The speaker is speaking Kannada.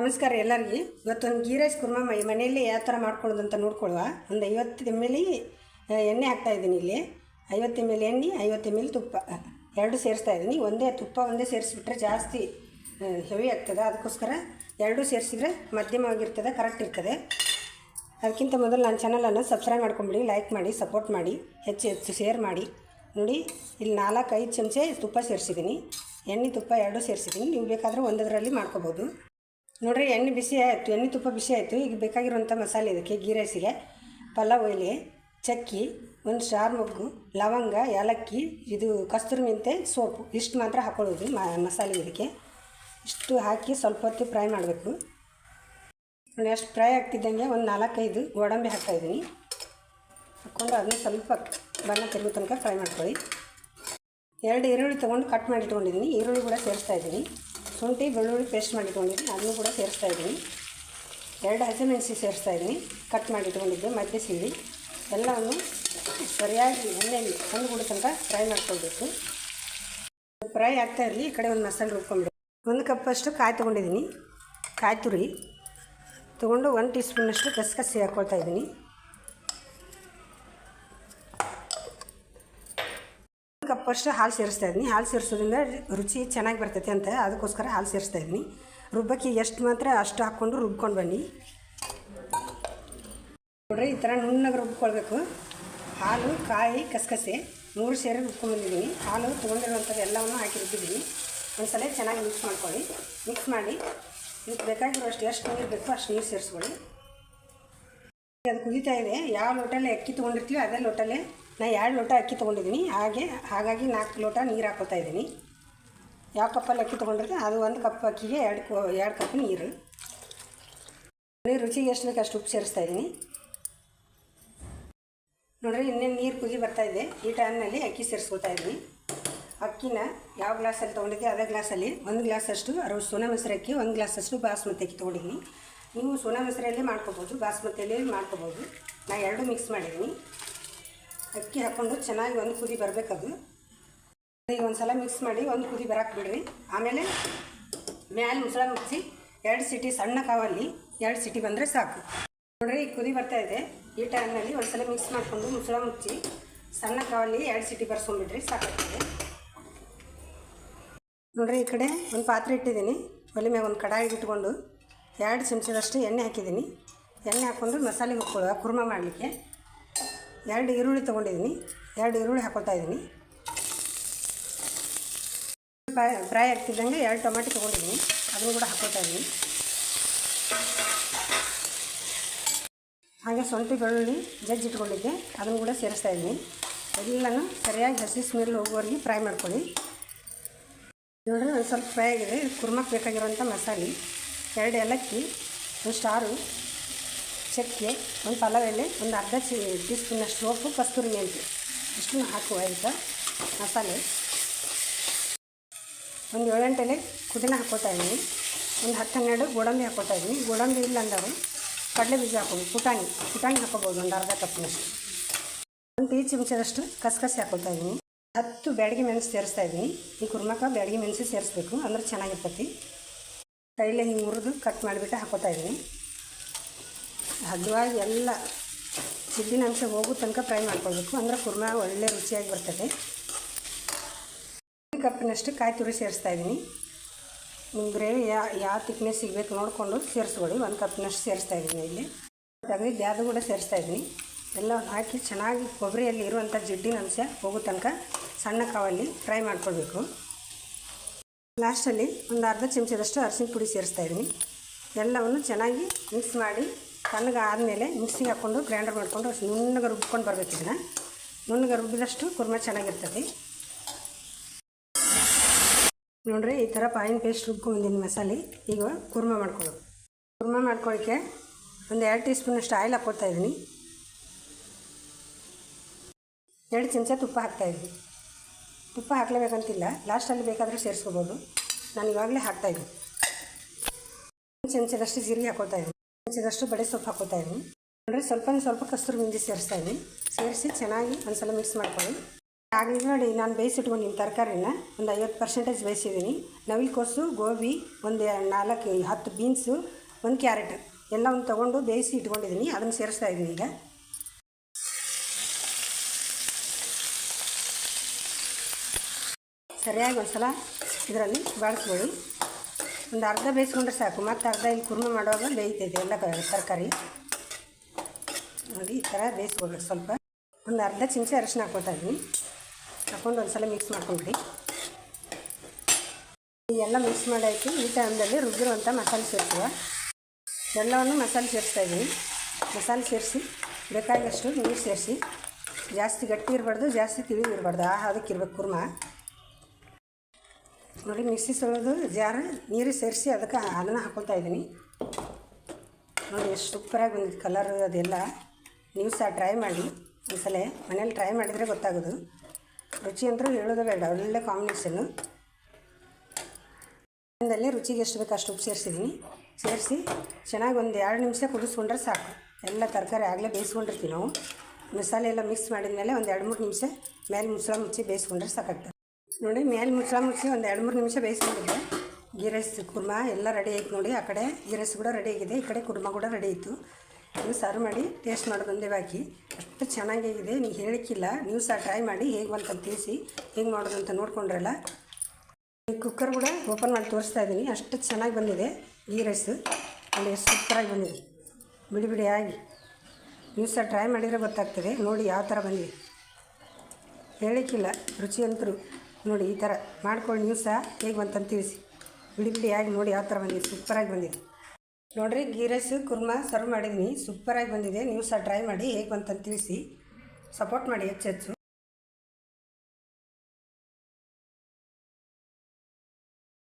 ನಮಸ್ಕಾರ ಎಲ್ಲರಿಗೆ. ಇವತ್ತೊಂದು ಗೀ ರೈಸ್ ಕುರ್ಮಾ ಮನೆಯಲ್ಲಿ ಯಾವ ಥರ ಮಾಡ್ಕೊಳ್ಳೋದು ಅಂತ ನೋಡ್ಕೊಳ್ಳುವ? ಒಂದು ಐವತ್ತು ಎಂ ಎಲ್ ಎಣ್ಣೆ ಹಾಕ್ತಾ ಇದ್ದೀನಿ ಇಲ್ಲಿ. ಐವತ್ತು ಎಂ ಎಲ್ ಎಣ್ಣೆ, ಐವತ್ತು ಎಂ ಎಲ್ ತುಪ್ಪ. ಎರಡು ಸೇರಿಸ್ತಾ ಇದ್ದೀನಿ. ಒಂದೇ ತುಪ್ಪ ಒಂದೇ ಸೇರಿಸ್ಬಿಟ್ರೆ ಜಾಸ್ತಿ ಹೆವಿ ಆಗ್ತದೆ. ಅದಕ್ಕೋಸ್ಕರ ಎರಡೂ ಸೇರಿಸಿದ್ರೆ ಮಧ್ಯಮವಾಗಿರ್ತದೆ ಕರೆಕ್ಟ್ ಇರ್ತದೆ. ಅದಕ್ಕಿಂತ ಮೊದಲು ನನ್ನ ಚಾನಲನ್ನು ಸಬ್ಸ್ಕ್ರೈಬ್ ಮಾಡ್ಕೊಂಬಿಡಿ ಲೈಕ್ ಮಾಡಿ ಸಪೋರ್ಟ್ ಮಾಡಿ, ಹೆಚ್ಚು ಹೆಚ್ಚು ಶೇರ್ ಮಾಡಿ. ನೋಡಿ, ಇಲ್ಲಿ ನಾಲ್ಕು ಐದು ಚಮಚೆ ತುಪ್ಪ ಸೇರಿಸಿದ್ದೀನಿ. ಎಣ್ಣೆ ತುಪ್ಪ ಎರಡೂ ಸೇರಿಸಿದ್ದೀನಿ. ನೀವು ಬೇಕಾದರೆ ಒಂದರಲ್ಲಿ ಮಾಡ್ಕೋಬೋದು. ನೋಡಿರಿ, ಎಣ್ಣೆ ಬಿಸಿ ಆಯಿತು, ಎಣ್ಣೆ ತುಪ್ಪ ಬಿಸಿ ಆಯಿತು. ಈಗ ಬೇಕಾಗಿರುವಂಥ ಮಸಾಲೆ ಇದಕ್ಕೆ, ಗೀ ರೈಸಿಗೆ, ಪಲಾವ್, ಎಲೆ, ಚಕ್ಕಿ, ಒಂದು ಸ್ಟಾರ್ ಮೊಗ್ಗು, ಲವಂಗ, ಏಲಕ್ಕಿ, ಇದು ಕಸ್ತೂರಿ ಮೆಂತೆ, ಸೋಪು. ಇಷ್ಟು ಮಾತ್ರ ಹಾಕೊಳ್ಳೋದು ಮಸಾಲೆ ಇದಕ್ಕೆ. ಇಷ್ಟು ಹಾಕಿ ಸ್ವಲ್ಪ ಹೊತ್ತು ಫ್ರೈ ಮಾಡಬೇಕು. ನೋಡಿ ಫ್ರೈ ಆಗ್ತಿದ್ದಂಗೆ ಒಂದು ನಾಲ್ಕೈದು ಗೋಡಂಬಿ ಹಾಕ್ತಾಯಿದ್ದೀನಿ ಹಾಕ್ಕೊಂಡು ಅದನ್ನ ಸ್ವಲ್ಪ ಬಣ್ಣ ತಿರುಗೋ ತನಕ ಫ್ರೈ ಮಾಡ್ಕೊಳ್ಳಿ. ಎರಡು ಈರುಳ್ಳಿ ತೊಗೊಂಡು ಕಟ್ ಮಾಡಿ ಇಟ್ಕೊಂಡಿದ್ದೀನಿ. ಈರುಳ್ಳಿ ಕೂಡ ಸೇರಿಸ್ತಾ ಇದ್ದೀನಿ. ಶುಂಠಿ, ಬೆಳ್ಳುಳ್ಳಿ ಪೇಸ್ಟ್ ಮಾಡಿಟ್ಕೊಂಡಿದ್ದೀನಿ ಅದನ್ನು ಕೂಡ ಸೇರಿಸ್ತಾ ಇದ್ದೀನಿ. ಎರಡು ಹಸಿಮೆಣಸಿ ಸೇರಿಸ್ತಾ ಇದ್ದೀನಿ. ಕಟ್ ಮಾಡಿ ಮಧ್ಯ ಸೀಳಿ ಎಲ್ಲವನ್ನು ಸರಿಯಾಗಿ ಎಣ್ಣೆಯಲ್ಲಿ ಕೂಡ ತನಕ ಫ್ರೈ ಮಾಡ್ಕೊಳ್ಬೇಕು. ಫ್ರೈ ಆಗ್ತಾ ಇರಲಿ, ಈ ಕಡೆ ಒಂದು ಮಸಾಲೆ ರುಬ್ಕೊಂಡ್ಬಿಡಿ. ಒಂದು ಕಪ್ಪಷ್ಟು ಕಾಯಿ ತೊಗೊಂಡಿದ್ದೀನಿ. ಕಾಯಿ ತುರಿ. ತೊಗೊಂಡು ಒಂದು ಟೀ ಸ್ಪೂನಷ್ಟು ಗಸಗಸೆ ಹಾಕ್ಕೊಳ್ತಾ ಇದ್ದೀನಿ. ಕಪ್ಪಷ್ಟು ಹಾಲು ಸೇರಿಸ್ತಾ ಇದ್ದೀನಿ. ಹಾಲು ಸೇರಿಸೋದ್ರಿಂದ ರುಚಿ ಚೆನ್ನಾಗಿ ಬರ್ತೈತೆ ಅಂತ ಅದಕ್ಕೋಸ್ಕರ ಹಾಲು ಸೇರಿಸ್ತಾ ಇದ್ದೀನಿ. ರುಬ್ಬಕ್ಕೆ ಎಷ್ಟು ಮಾತ್ರ ಅಷ್ಟು ಹಾಕ್ಕೊಂಡು ರುಬ್ಕೊಂಡು ಬನ್ನಿ. ನೋಡ್ರಿ, ಈ ಥರ ನುಣ್ಣಗೆ ರುಬ್ಕೊಳ್ಬೇಕು. ಹಾಲು, ಕಾಯಿ, ಕಸಕಸೆ ಮೂರು ಸೇರಿ ರುಬ್ಕೊಂಡ್ಬಂದಿದ್ದೀನಿ ಹಾಲು ತೊಗೊಂಡಿರುವಂಥದ್ದು ಎಲ್ಲವನ್ನು ಹಾಕಿ ರುಬ್ಬಿದ್ದೀನಿ. ಒಂದ್ಸಲ ಚೆನ್ನಾಗಿ ಮಿಕ್ಸ್ ಮಾಡ್ಕೊಳ್ಳಿ. ಮಿಕ್ಸ್ ಮಾಡಿ ಇದಕ್ಕೆ ಬೇಕಾಗಿರೋಷ್ಟು ಎಷ್ಟು ನೀರು ಬೇಕೋ ಅಷ್ಟು ನೀರು ಸೇರಿಸ್ಕೊಳ್ಳಿ. ಅದು ಕುದೀತಾ ಇದೆ. ಯಾವ ಲೋಟಲ್ಲೇ ಅಕ್ಕಿ ತೊಗೊಂಡಿರ್ತೀವಿ ಅದೇ ಲೋಟಲ್ಲೇ ನಾ ಎರಡು ಲೋಟ ಅಕ್ಕಿ ತೊಗೊಂಡಿದ್ದೀನಿ. ಹಾಗೆ, ಹಾಗಾಗಿ ನಾಲ್ಕು ಲೋಟ ನೀರು ಹಾಕೋತಾ ಇದ್ದೀನಿ. ಯಾವ ಕಪ್ಪಲ್ಲಿ ಅಕ್ಕಿ ತೊಗೊಂಡಿರ್ತೀವಿ ಅದು ಒಂದು ಕಪ್ ಅಕ್ಕಿಗೆ ಎರಡು ಎರಡು ಕಪ್ ನೀರು. ನೀರು ರುಚಿಗೆ ಎಷ್ಟು ಬೇಕು ಅಷ್ಟು ಉಪ್ಪು ಸೇರಿಸ್ತಾ ಇದ್ದೀನಿ. ನೋಡ್ರಿ, ಇನ್ನೇನು ನೀರು ಕುದಿ ಇದೆ. ಈ ಟೈಮ್ನಲ್ಲಿ ಅಕ್ಕಿ ಸೇರಿಸ್ಕೊಳ್ತಾ ಇದ್ದೀನಿ. ಅಕ್ಕಿನ ಯಾವ ಗ್ಲಾಸಲ್ಲಿ ತೊಗೊಂಡಿದ್ದೆ? ಅದೇ ಗ್ಲಾಸಲ್ಲಿ. ಒಂದು ಗ್ಲಾಸಷ್ಟು ಅರವತ್ತು ಸೋನಾ ಮೊಸರು ಅಕ್ಕಿ, ಒಂದು ಗ್ಲಾಸಷ್ಟು ಬಾಸ್ಮತಿ ಅಕ್ಕಿ ತೊಗೊಂಡಿದ್ದೀನಿ. ನೀವು ಸೋನಾ ಮೊಸರಲ್ಲೇ ಮಾಡ್ಕೋಬೋದು, ಬಾಸ್ಮತಿಯಲ್ಲಿ ಮಾಡ್ಕೋಬೋದು. ನಾನು ಎರಡು ಮಿಕ್ಸ್ ಮಾಡಿದ್ದೀನಿ. ಅಕ್ಕಿ ಹಾಕ್ಕೊಂಡು ಚೆನ್ನಾಗಿ ಒಂದು ಕುದಿ ಬರಬೇಕದು. ಈಗ ಒಂದು ಸಲ ಮಿಕ್ಸ್ ಮಾಡಿ ಒಂದು ಕುದಿ ಬರಕ್ಕೆ ಆಮೇಲೆ ಮ್ಯಾಲೆ ಮುಸಳ ಮುಚ್ಚಿ ಎರಡು ಸಿಟಿ ಸಣ್ಣ ಕಾವಲ್ಲಿ, ಎರಡು ಸಿಟಿ ಬಂದರೆ ಸಾಕು. ನೋಡ್ರಿ, ಈಗ ಕುದಿ ಬರ್ತಾ ಇದೆ. ಈ ಟೈಮ್ನಲ್ಲಿ ಒಂದು ಸಲ ಮಿಕ್ಸ್ ಮಾಡಿಕೊಂಡು ಮುಸಳ ಮುಚ್ಚಿ ಸಣ್ಣ ಕಾವಲ್ಲಿ, ಎರಡು ಸಿಟಿ ಬರ್ಸ್ಕೊಂಡ್ಬಿಡ್ರಿ, ಸಾಕಾಗ್ತದೆ. ನೋಡ್ರಿ, ಈ ಕಡೆ ಒಂದು ಪಾತ್ರೆ ಇಟ್ಟಿದ್ದೀನಿ. ಒಲೆ ಮ್ಯಾಗ ಒಂದು ಕಡಾಯಿ ಇಟ್ಕೊಂಡು ಎರಡು ಚಮಚದಷ್ಟು ಎಣ್ಣೆ ಹಾಕಿದ್ದೀನಿ. ಎಣ್ಣೆ ಹಾಕ್ಕೊಂಡು ಮಸಾಲೆ ಹುಕ್ಕೊಳ್ಳುವ, ಕುರ್ಮ ಮಾಡಲಿಕ್ಕೆ. ಎರಡು ಈರುಳ್ಳಿ ತೊಗೊಂಡಿದ್ದೀನಿ. ಎರಡು ಈರುಳ್ಳಿ ಹಾಕೊಳ್ತಾ ಇದ್ದೀನಿ. ಫ್ರೈ ಆಗ್ತಿದ್ದಂಗೆ ಎರಡು ಟೊಮೆಟೊ ತೊಗೊಂಡಿದ್ದೀನಿ. ಅದನ್ನು ಕೂಡ ಹಾಕ್ಕೊಳ್ತಾ ಇದ್ದೀನಿ. ಹಾಗೆ ಸೊಂಟಿ ಬೆಳ್ಳುಳ್ಳಿ ಜಜ್ಜಿ ಇಟ್ಕೊಂಡಿದ್ದೆ. ಅದನ್ನು ಕೂಡ ಸೇರಿಸ್ತಾ ಇದ್ದೀನಿ. ಎಲ್ಲನೂ ಸರಿಯಾಗಿ ಹಸಿ ಸ್ಮೆಲ್ ಹೋಗುವವರೆಗೆ ಫ್ರೈ ಮಾಡ್ಕೊಳ್ಳಿ. ನೋಡ್ರಿ, ಒಂದು ಸ್ವಲ್ಪ ಫ್ರೈ ಆಗಿದೆ. ಕುರ್ಮಕ್ಕೆ ಬೇಕಾಗಿರೋಂಥ ಮಸಾಲೆ. ಎರಡು ಏಲಕ್ಕಿ, ಒಂದು ಸ್ಟಾರು. ಚಕ್ಕೆ ಒಂದು ಪಲಾವ್ ಎಲೆ ಒಂದು ಅರ್ಧ ಚಿ ಟೀ ಸ್ಪೂನಷ್ಟು ಸೋಪು ಕಸ್ತೂರಿ ಮೆಂತ್ಯ ಇಷ್ಟನ್ನು ಹಾಕುವ ಆಯಿತಾ ಮಸಾಲೆ ಒಂದು ಏಳೆಂಟು ಎಲೆ ಕುದಿನ ಹಾಕ್ಕೊತಾ ಇದ್ದೀನಿ ಒಂದು ಹತ್ತು ಹನ್ನೆರಡು ಗೋಡಂಬಿ ಹಾಕ್ಕೊತಾ ಇದ್ದೀನಿ ಗೋಡಂಬಿ ಇಲ್ಲ ಅಂದವರು ಕಡಲೆ ಬೀಜ ಹಾಕೋದು ಪುಟಾಣಿ ಪುಟಾಣಿ ಹಾಕೋಬೋದು ಒಂದು ಅರ್ಧ ಕಪ್ನಷ್ಟು ಒಂದು ಟೀ ಚಮಚದಷ್ಟು ಕಸಕಸೆ ಹಾಕ್ಕೊತಾ ಇದ್ದೀನಿ ಹತ್ತು ಬ್ಯಾಡಗಿ ಮೆಣಸು ಸೇರಿಸ್ತಾ ಇದ್ದೀನಿ ಈ ಕುರ್ಮಕ್ಕೆ ಬ್ಯಾಡಗಿ ಮೆಣಸು ಸೇರಿಸ್ಬೇಕು ಅಂದ್ರೆ ಚೆನ್ನಾಗಿರ್ತೈತಿ ಕೈಲೇ ಹಿಂಗೆ ಮುರಿದು ಕಟ್ ಮಾಡಿಬಿಟ್ಟು ಹಾಕೋತಾ ಇದ್ದೀನಿ ಹದವಾಗಿ ಎಲ್ಲ ಅಂಶ ಹೋಗೋ ತನಕ ಫ್ರೈ ಮಾಡ್ಕೊಳ್ಬೇಕು. ಅಂದ್ರೆ ಕುರ್ಮ ಒಳ್ಳೆ ರುಚಿಯಾಗಿ ಬರ್ತದೆ. ಒಂದು ಕಪ್ಪಿನಷ್ಟು ಕಾಯಿ ತುರಿ ಸೇರಿಸ್ತಾ ಇದ್ದೀನಿ. ನಿಮ್ಮ ಗ್ರೇವಿ ಯಾ ಯಾವ ತಿಕ್ನೆಸ್ ಸಿಗಬೇಕು ನೋಡಿಕೊಂಡು ಸೇರಿಸ್ಕೊಳ್ಳಿ. ಒಂದು ಕಪ್ಪಿನಷ್ಟು ಸೇರಿಸ್ತಾ ಇದ್ದೀನಿ ಇಲ್ಲಿ. ತೆಗೆದಿದ್ದು ಬ್ಯಾದು ಕೂಡ ಸೇರಿಸ್ತಾ ಇದ್ದೀನಿ. ಎಲ್ಲ ಹಾಕಿ ಚೆನ್ನಾಗಿ ಕೊಬ್ಬರಿಯಲ್ಲಿ ಇರುವಂಥ ಜಿಡ್ಡಿನ ಅಂಶ ಹೋಗೋ ತನಕ ಸಣ್ಣ ಕಾವಲ್ಲಿ ಫ್ರೈ ಮಾಡ್ಕೊಳ್ಬೇಕು. ಲಾಸ್ಟಲ್ಲಿ ಒಂದು ಅರ್ಧ ಚಮಚದಷ್ಟು ಅರಿಶಿನ ಪುಡಿ ಸೇರಿಸ್ತಾ ಇದ್ದೀನಿ. ಎಲ್ಲವನ್ನು ಚೆನ್ನಾಗಿ ಮಿಕ್ಸ್ ಮಾಡಿ ತಣ್ಣಗೆ ಆದಮೇಲೆ ಮಿಕ್ಸಿಗೆ ಹಾಕ್ಕೊಂಡು ಗ್ರೈಂಡರ್ ಮಾಡಿಕೊಂಡು ನುಣ್ಣಗೆ ರುಬ್ಕೊಂಡು ಬರಬೇಕು ಇದನ್ನು. ನುಣ್ಣಗೆ ರುಬ್ಬಿದಷ್ಟು ಕುರ್ಮೆ ಚೆನ್ನಾಗಿರ್ತದೆ. ನೋಡ್ರಿ, ಈ ಥರ ಪಾಯಿನ್ ಪೇಸ್ಟ್ ರುಬ್ಕೊಂಡಿದ್ದೀನಿ ಮಸಾಲೆ. ಈಗ ಕುರ್ಮೆ ಮಾಡ್ಕೊಳ್ಳೋದು. ಕುರ್ಮ ಮಾಡ್ಕೊಳ್ಳಿಕ್ಕೆ ಒಂದು ಎರಡು ಟೀ ಸ್ಪೂನಷ್ಟು ಆಯಿಲ್ ಹಾಕ್ಕೊಳ್ತಾ ಇದ್ದೀನಿ. ಎರಡು ಚಮಚ ತುಪ್ಪ ಹಾಕ್ತಾಯಿದ್ವಿ ತುಪ್ಪ ಹಾಕ್ಲೇಬೇಕಂತಿಲ್ಲ. ಲಾಸ್ಟಲ್ಲಿ ಬೇಕಾದರೆ ಸೇರಿಸ್ಕೋಬೋದು. ನಾನು ಇವಾಗಲೇ ಹಾಕ್ತಾಯಿದ್ದೀನಿ ಒಂದು ಚಮಚದಷ್ಟು ಜೀರಿಗೆ ಹಾಕ್ಕೊಳ್ತಾ ಇದ್ದೀನಿ. ಚಮಚದಷ್ಟು ಬಡೆ ಸೊಪ್ಪು ಹಾಕೋತಾ ಇದ್ದೀನಿ. ನೋಡಿರಿ ಸ್ವಲ್ಪ ಸ್ವಲ್ಪ ಕಸ್ತೂರಿ ಮಿಂಜಿ ಸೇರಿಸ್ತಾ ಇದ್ದೀನಿ. ಸೇರಿಸಿ ಚೆನ್ನಾಗಿ ಒಂದ್ಸಲ ಮಿಕ್ಸ್ ಮಾಡ್ಕೊಳ್ಳಿ. ಆಗಲಿ ನೋಡಿ, ನಾನು ಬೇಯಿಸಿಟ್ಕೊಂಡಿನಿ ತರಕಾರಿನ ಒಂದು ಐವತ್ತು ಪರ್ಸೆಂಟೇಜ್ ಬೇಯಿಸಿದ್ದೀನಿ. ನವಿಲುಕೋಸು ಗೋಬಿ, ಒಂದು ನಾಲ್ಕು, ಹತ್ತು ಬೀನ್ಸು ಒಂದು ಕ್ಯಾರೆಟ್ ಎಲ್ಲವನ್ನು ತೊಗೊಂಡು ಬೇಯಿಸಿ ಇಟ್ಕೊಂಡಿದ್ದೀನಿ. ಅದನ್ನು ಸೇರಿಸ್ತಾ ಇದ್ದೀನಿ ಈಗ. ಸರಿಯಾಗಿ ಒಂದು ಸಲ ಇದರಲ್ಲಿ ಬಾಡಿಸ್ಕೊಳ್ಳಿ ಒಂದು ಅರ್ಧ ಬೇಯಿಸ್ಕೊಂಡ್ರೆ ಸಾಕು. ಮತ್ತು ಅರ್ಧ ಇಲ್ಲಿ ಕುರ್ಮ ಮಾಡುವಾಗ ಬೇಯ್ತೈತೆ ಎಲ್ಲ ತರಕಾರಿ. ನೋಡಿ, ಈ ಥರ ಬೇಯಿಸ್ಕೊಳ್ಬೇಕು ಸ್ವಲ್ಪ. ಒಂದು ಅರ್ಧ ಚಿಂಚೆ ಅರಿಶಿನ ಹಾಕ್ಕೊತಾ ಇದ್ದೀನಿ. ಹಾಕ್ಕೊಂಡು ಒಂದು ಸಲ ಮಿಕ್ಸ್ ಮಾಡ್ಕೊಂಡ್ಬಿಡಿ ಎಲ್ಲ ಮಿಕ್ಸ್ ಮಾಡಾಯ್ತು ಈ ಟೈಮ್ದಲ್ಲಿ ರುಬ್ಬಿರುವಂಥ ಮಸಾಲೆ ಸೇರಿಸುವ. ಎಲ್ಲವನ್ನು ಮಸಾಲೆ ಸೇರಿಸ್ತಾ ಇದ್ದೀನಿ. ಮಸಾಲೆ ಸೇರಿಸಿ, ಬೇಕಾದಷ್ಟು ನೀರು ಸೇರಿಸಿ. ಜಾಸ್ತಿ ಗಟ್ಟಿ ಇರಬಾರ್ದು, ಜಾಸ್ತಿ ತಿಳಿ ಇರಬಾರ್ದು. ಆ, ಅದಕ್ಕಿರ್ಬೇಕು ಕುರ್ಮ. ನೋಡಿ, ಮಿಕ್ಸಿ ತೊಳೆದು ಜಾರ, ನೀರು ಸೇರಿಸಿ ಅದಕ್ಕೆ ಅದನ್ನು ಹಾಕ್ಕೊತಾ ಇದ್ದೀನಿ. ನೋಡಿ, ಎಷ್ಟು ಸೂಪರಾಗಿ ಬಂದಿದೆ ಕಲರ್ ಅದೆಲ್ಲ. ನೀವು ಸಹ ಟ್ರೈ ಮಾಡಿ. ಒಂದ್ಸಲ ಮನೇಲಿ ಟ್ರೈ ಮಾಡಿದರೆ ಗೊತ್ತಾಗೋದು. ರುಚಿ ಅಂತೂ ಹೇಳೋದು ಬೇಡ, ಒಳ್ಳೆ ಕಾಂಬಿನೇಷನ್ನು ಅಲ್ಲಿ ರುಚಿಗೆ ಎಷ್ಟು ಬೇಕು ಅಷ್ಟು ಉಪ್ಪು ಸೇರಿಸಿದ್ದೀನಿ. ಸೇರಿಸಿ ಚೆನ್ನಾಗಿ ಒಂದು ಎರಡು ನಿಮಿಷ ಕುದಿಸ್ಕೊಂಡ್ರೆ ಸಾಕು. ಎಲ್ಲ ತರಕಾರಿ ಆಗಲೇ ಬೇಯಿಸ್ಕೊಂಡಿರ್ತೀವಿ ನಾವು. ಮಸಾಲೆ ಎಲ್ಲ ಮಿಕ್ಸ್ ಮಾಡಿದ ಮೇಲೆ ಒಂದು ಎರಡು ಮೂರು ನಿಮಿಷ ಮೇಲೆ ಮುಚ್ಚಳ ಮುಚ್ಚಿ ಬೇಯಿಸ್ಕೊಂಡ್ರೆ ಸಾಕಾಗ್ತದೆ. ನೋಡಿ, ಮೇಲೆ ಮುಚ್ಚಳ ಮುಚ್ಚಿ ಒಂದು ಎರಡು ಮೂರು ನಿಮಿಷ ಬೇಯಿಸ್ಕೊಂಡಿದ್ದೆ. ಗೀ ರೈಸ್ ಕುರ್ಮಾ ಎಲ್ಲ ರೆಡಿ ಆಯ್ತು ನೋಡಿ, ಆ ಕಡೆ ಗೀ ರೈಸ್ ಕೂಡ ರೆಡಿ ಆಗಿದೆ, ಈ ಕಡೆ ಕುರ್ಮಾ ಕೂಡ ರೆಡಿ ಆಯಿತು. ನೀವು ಸರ್ವ್ ಮಾಡಿ ಟೇಸ್ಟ್ ಮಾಡಿ ಬಂದೆ ಬಾಕಿ. ಅಷ್ಟು ಚೆನ್ನಾಗಿದೆ ನೀವು ಹೇಳಿಕ್ಕಿಲ್ಲ. ನೀವು ಸಹ ಟ್ರೈ ಮಾಡಿ, ಹೇಗೆ ಬಂತ ತಿಳಿಸಿ, ಹೇಗೆ ಮಾಡೋದು ಅಂತ ನೋಡ್ಕೊಂಡ್ರಲ್ಲ. ಕುಕ್ಕರ್ ಕೂಡ ಓಪನ್ ಮಾಡಿ ತೋರಿಸ್ತಾ ಇದ್ದೀನಿ, ಅಷ್ಟು ಚೆನ್ನಾಗಿ ಬಂದಿದೆ ಗೀ ರೈಸ್ ಅಲ್ಲಿ ಸೂಪರಾಗಿ ಬಂದಿದೆ. ಬಿಡಿ ಬಿಡಿ ಆಗಿ. ನೀವು ಸಹ ಟ್ರೈ ಮಾಡಿದರೆ ಗೊತ್ತಾಗ್ತದೆ, ನೋಡಿ ಯಾವ ಥರ ಬಂದಿದೆ. ಹೇಳಿಕ್ಕಿಲ್ಲ ರುಚಿ ಅಂತರೂ ನೋಡಿ, ಈ ಥರ ಮಾಡ್ಕೊಳ್ಳಿ ನೀವು ಸಹ. ಹೇಗೆ ಬಂತಂತ ತಿಳಿಸಿ. ಬಿಡಿ ಬಿಡಿಯಾಗಿ ನೋಡಿ ಯಾವ ಥರ ಬಂದಿದೆ. ಸೂಪರಾಗಿ ಬಂದಿದೆ. ನೋಡಿರಿ ಗೀ ರೈಸ್ ಕುರ್ಮಾ ಸರ್ವ್ ಮಾಡಿದ್ದೀನಿ ಸೂಪರಾಗಿ ಬಂದಿದೆ. ನೀವು ಸಹ ಟ್ರೈ ಮಾಡಿ ಹೇಗೆ ಬಂತಂತ ತಿಳಿಸಿ. ಸಪೋರ್ಟ್ ಮಾಡಿ ಹೆಚ್ಚು ಹೆಚ್ಚು